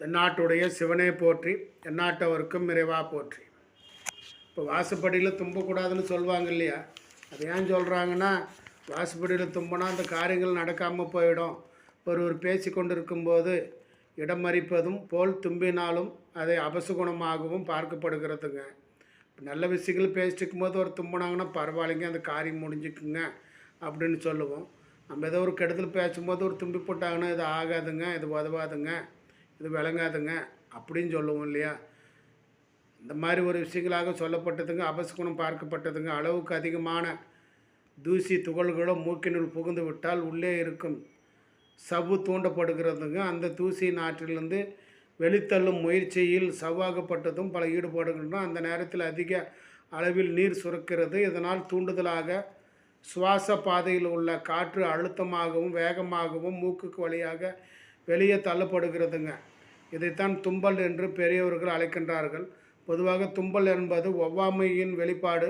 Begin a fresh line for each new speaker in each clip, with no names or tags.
தென்னாட்டுடைய சிவனே போற்றி தென்னாட்டவருக்கும் நிறைவா போற்றி. இப்போ வாசுப்படியில் தும்பக்கூடாதுன்னு சொல்லுவாங்க இல்லையா? அது ஏன் சொல்கிறாங்கன்னா வாசுப்படியில் தும்பினா அந்த காரியங்கள் நடக்காமல் போயிடும். ஒருவர் பேசி கொண்டு இருக்கும்போது இடம் மறிப்பதும் போல் தும்பினாலும் அதை அபசுகுணமாகவும் பார்க்கப்படுகிறதுங்க. நல்ல விஷயங்கள் பேசிட்டு இருக்கும்போது ஒரு தும்பினாங்கன்னா பரவாயில்லைங்க அந்த காரியம் முடிஞ்சுக்குங்க அப்படின்னு சொல்லுவோம். நம்ம ஏதோ ஒரு கெடுதல் பேசும்போது ஒரு தும்பி போட்டாங்கன்னா இது ஆகாதுங்க இது உதவாதுங்க. இது விளங்காதுங்க. அப்படின்னு சொல்லுவோம் இல்லையா? இந்த மாதிரி ஒரு விஷயங்களாக சொல்லப்பட்டதுங்க. அபசகுணம் பார்க்கப்பட்டதுங்க. அளவுக்கு அதிகமான தூசி துகள்களோ மூக்கினுள் புகுந்து விட்டால் உள்ளே இருக்கும் சவ்வு தூண்டப்படுகிறதுங்க. அந்த தூசி நாற்றிலிருந்து வெளித்தள்ளும் முயற்சியில் சவ்வாகப்பட்டதும் பல ஈடுபாடுகளும் அந்த நேரத்தில் அதிக அளவில் நீர் சுரக்கிறது. இதனால் தூண்டுதலாக சுவாச பாதையில் உள்ள காற்று அழுத்தமாகவும் வேகமாகவும் மூக்குக்கு வழியாக வெளியே தள்ளப்படுகிறதுங்க. இதைத்தான் தும்பல் என்று பெரியவர்கள் அழைக்கின்றார்கள். பொதுவாக தும்பல் என்பது ஒவ்வாமையின் வெளிப்பாடு.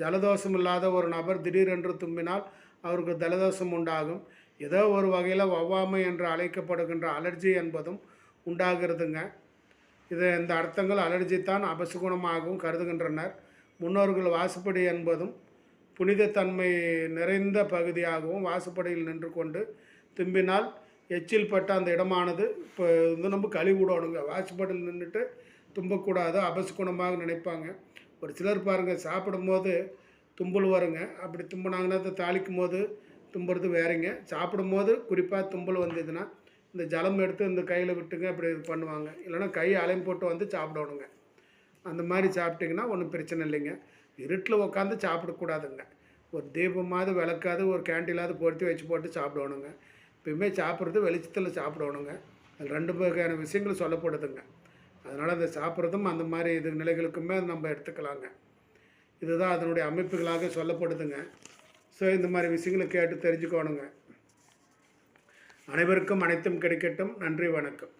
ஜலதோஷம் இல்லாத ஒரு நபர் திடீரென்று தும்பினால் அவருக்கு ஜலதோஷம் உண்டாகும். ஏதோ ஒரு வகையில் ஒவ்வாமை என்று அழைக்கப்படுகின்ற அலர்ஜி என்பதும் உண்டாகிறதுங்க. இது இந்த அர்த்தங்கள் அலர்ஜி தான் அபசுகுணமாகவும் கருதுகின்றனர். முன்னோர்கள் வாசுப்படி என்பதும் புனிதத்தன்மை நிறைந்த பகுதியாகவும் வாசுப்படியில் நின்று கொண்டு தும்பினால் எச்சில் பட்ட அந்த இடமானது. இப்போ வந்து நம்ம கழுவி வாசுபாடில் நின்றுட்டு தும்பக்கூடாது. அபசுகுணமாக நினைப்பாங்க. ஒரு சிலர் பாருங்கள் சாப்பிடும்போது தும்பல் வருங்க. அப்படி தும்பினாங்கன்னா அதை தாளிக்கும் போது தும்புறது வேறங்க. சாப்பிடும்போது குறிப்பாக தும்பல் வந்ததுன்னா இந்த ஜலம் எடுத்து இந்த கையில் விட்டுங்க அப்படி இது பண்ணுவாங்க. இல்லைன்னா கை அலையும் போட்டு வந்து சாப்பிடணுங்க. அந்த மாதிரி சாப்பிட்டிங்கன்னா ஒன்றும் பிரச்சனை இல்லைங்க. இருட்டில் உட்காந்து சாப்பிடக்கூடாதுங்க. ஒரு தீபமாவது விளக்காது ஒரு கேண்டீனாவது பொருத்தி வச்சு போட்டு சாப்பிடணுங்க. எப்பயுமே சாப்பிட்றது வெளிச்சத்தில் சாப்பிடணுங்க. அது ரெண்டு வகையான விஷயங்கள் சொல்லப்படுதுங்க. அதனால் அந்த சாப்பிட்றதும் அந்த மாதிரி இது நிலைகளுக்குமே நம்ம எடுத்துக்கலாங்க. இதுதான் அதனுடைய அமைப்புகளாக சொல்லப்படுதுங்க. ஸோ இந்த மாதிரி விஷயங்களை கேட்டு தெரிஞ்சுக்கோணுங்க. அனைவருக்கும் அனைத்தும் கிடைக்கட்டும். நன்றி வணக்கம்.